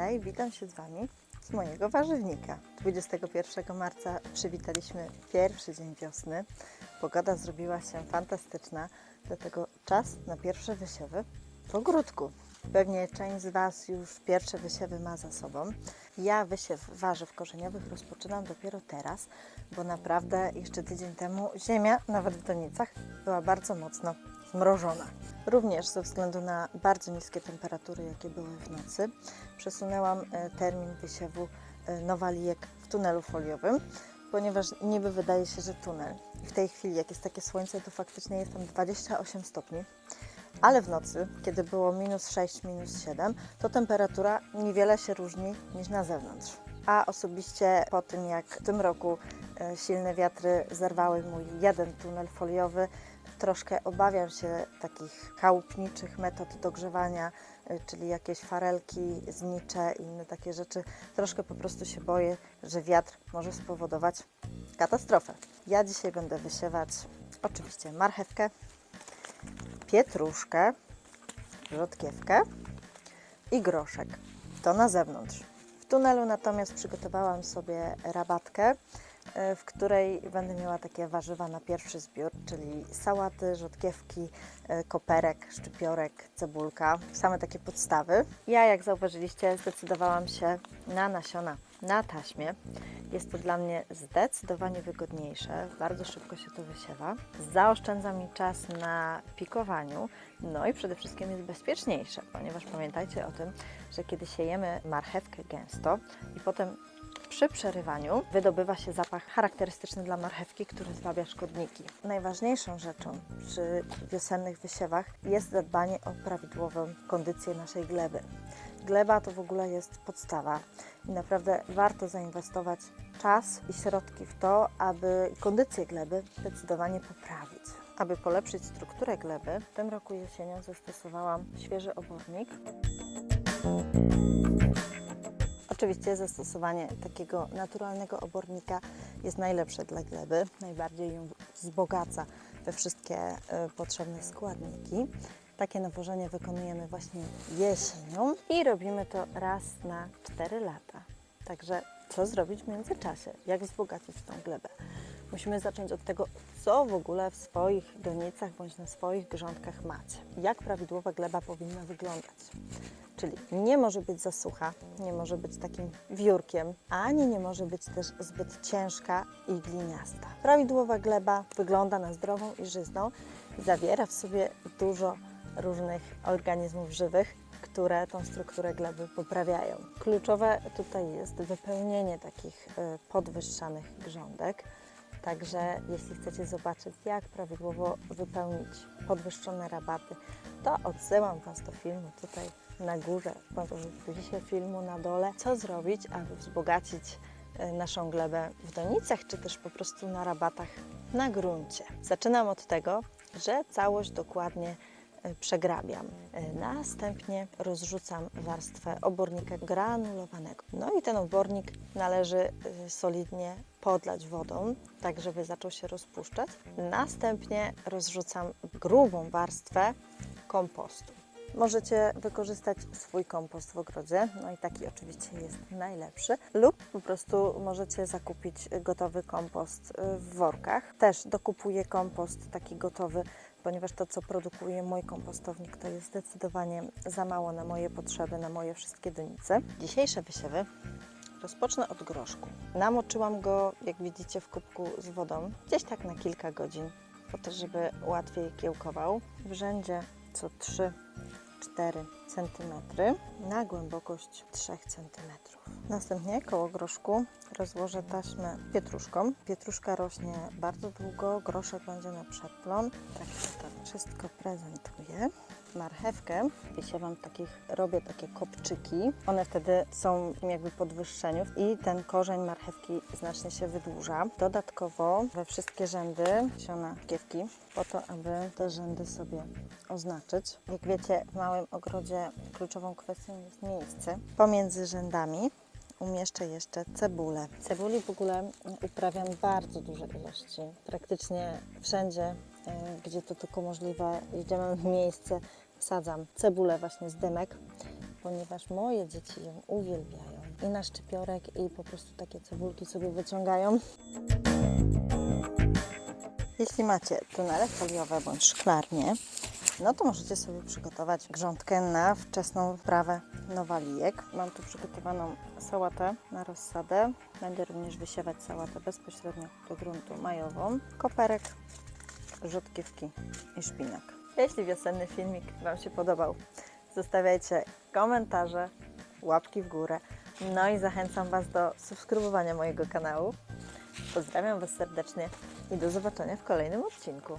Dzisiaj witam się z Wami z mojego warzywnika. 21 marca przywitaliśmy pierwszy dzień wiosny. Pogoda zrobiła się fantastyczna, dlatego czas na pierwsze wysiewy w ogródku. Pewnie część z Was już pierwsze wysiewy ma za sobą. Ja wysiew warzyw korzeniowych rozpoczynam dopiero teraz, bo naprawdę jeszcze tydzień temu ziemia, nawet w donicach, była bardzo mocno zmrożona. Również ze względu na bardzo niskie temperatury, jakie były w nocy, przesunęłam e, termin wysiewu e, nowalijek w tunelu foliowym, ponieważ niby wydaje się, że tunel. I w tej chwili, jak jest takie słońce, to faktycznie jest tam 28 stopni. Ale w nocy, kiedy było minus 6, minus 7, to temperatura niewiele się różni niż na zewnątrz. A osobiście po tym, jak w tym roku e, silne wiatry zerwały mój jeden tunel foliowy, troszkę obawiam się takich chałupniczych metod dogrzewania, y, czyli jakieś farelki, znicze inne takie rzeczy. Troszkę po prostu się boję, że wiatr może spowodować katastrofę. Ja dzisiaj będę wysiewać oczywiście marchewkę, pietruszkę, rzodkiewkę i groszek. To na zewnątrz. W tunelu natomiast przygotowałam sobie rabatkę, w której będę miała takie warzywa na pierwszy zbiór, czyli sałaty, rzodkiewki, e, koperek, szczypiorek, cebulka, same takie podstawy. Ja, jak zauważyliście, zdecydowałam się na nasiona na taśmie. Jest to dla mnie zdecydowanie wygodniejsze, bardzo szybko się to wysiewa. Zaoszczędza mi czas na pikowaniu, no i przede wszystkim jest bezpieczniejsze, ponieważ pamiętajcie o tym, że kiedy siejemy marchewkę gęsto i potem przy przerywaniu wydobywa się zapach charakterystyczny dla marchewki, który zwabia szkodniki. Najważniejszą rzeczą przy wiosennych wysiewach jest zadbanie o prawidłową kondycję naszej gleby. Gleba to w ogóle jest podstawa i naprawdę warto zainwestować czas i środki w to, aby kondycję gleby zdecydowanie poprawić. Aby polepszyć strukturę gleby, w tym roku jesienią zastosowałam świeży obornik. Oczywiście zastosowanie takiego naturalnego obornika jest najlepsze dla gleby, najbardziej ją wzbogaca we wszystkie e, potrzebne składniki. Takie nawożenie wykonujemy właśnie jesienią i robimy to raz na 4 lata. Także co zrobić w międzyczasie? Jak wzbogacić tą glebę? Musimy zacząć od tego, co w ogóle w swoich donicach bądź na swoich grządkach macie. Jak prawidłowa gleba powinna wyglądać. Czyli nie może być za sucha, nie może być takim wiórkiem, ani nie może być też zbyt ciężka i gliniasta. Prawidłowa gleba wygląda na zdrową i żyzną zawiera w sobie dużo różnych organizmów żywych, które tą strukturę gleby poprawiają. Kluczowe tutaj jest wypełnienie takich y, podwyższanych grządek. Także jeśli chcecie zobaczyć, jak prawidłowo wypełnić podwyższone rabaty, to odsyłam Was do filmu tutaj na górze, w opisie filmu na dole, co zrobić, aby wzbogacić e, naszą glebę w donicach, czy też po prostu na rabatach na gruncie. Zaczynam od tego, że całość dokładnie przegrabiam. E, Następnie rozrzucam warstwę obornika granulowanego. No i ten obornik należy e, solidnie podlać wodą, tak żeby zaczął się rozpuszczać. Następnie rozrzucam grubą warstwę kompostu. Możecie wykorzystać swój kompost w ogrodzie, no i taki oczywiście jest najlepszy, lub po prostu możecie zakupić gotowy kompost y, w workach. Też dokupuję kompost taki gotowy, ponieważ to, co produkuje mój kompostownik, to jest zdecydowanie za mało na moje potrzeby, na moje wszystkie donice. Dzisiejsze wysiewy Rozpocznę od groszku. Namoczyłam go, jak widzicie, w kubku z wodą, gdzieś tak na kilka godzin, po to, żeby łatwiej kiełkował. W rzędzie co 3-4 cm na głębokość 3 cm. Następnie koło groszku rozłożę taśmę pietruszką. Pietruszka rośnie bardzo długo, groszek będzie na przeplon. Tak to wszystko prezentuje. Marchewkę wysiewam takich, robię takie kopczyki. One wtedy są jakby podwyższeniu i ten korzeń marchewki znacznie się wydłuża. Dodatkowo we wszystkie rzędy siona kiewki po to, aby te rzędy sobie oznaczyć. Jak wiecie, w małym ogrodzie kluczową kwestią jest miejsce. Pomiędzy rzędami umieszczę jeszcze cebulę. Cebuli w ogóle uprawiam bardzo duże ilości. Praktycznie wszędzie, e, gdzie to tylko możliwe, gdzie mam miejsce, wsadzam cebulę właśnie z dymek. ponieważ moje dzieci ją uwielbiają. I na szczypiorek, i po prostu takie cebulki sobie wyciągają. Jeśli macie tunele foliowe bądź szklarnie, no to możecie sobie przygotować grządkę na wczesną wprawę nowalijek. Mam tu przygotowaną sałatę na rozsadę. Będę również wysiewać sałatę bezpośrednio do gruntu majową. Koperek, rzodkiewki i szpinak. Jeśli wiosenny filmik Wam się podobał, zostawiajcie komentarze, łapki w górę. No i zachęcam Was do subskrybowania mojego kanału. Pozdrawiam Was serdecznie i do zobaczenia w kolejnym odcinku.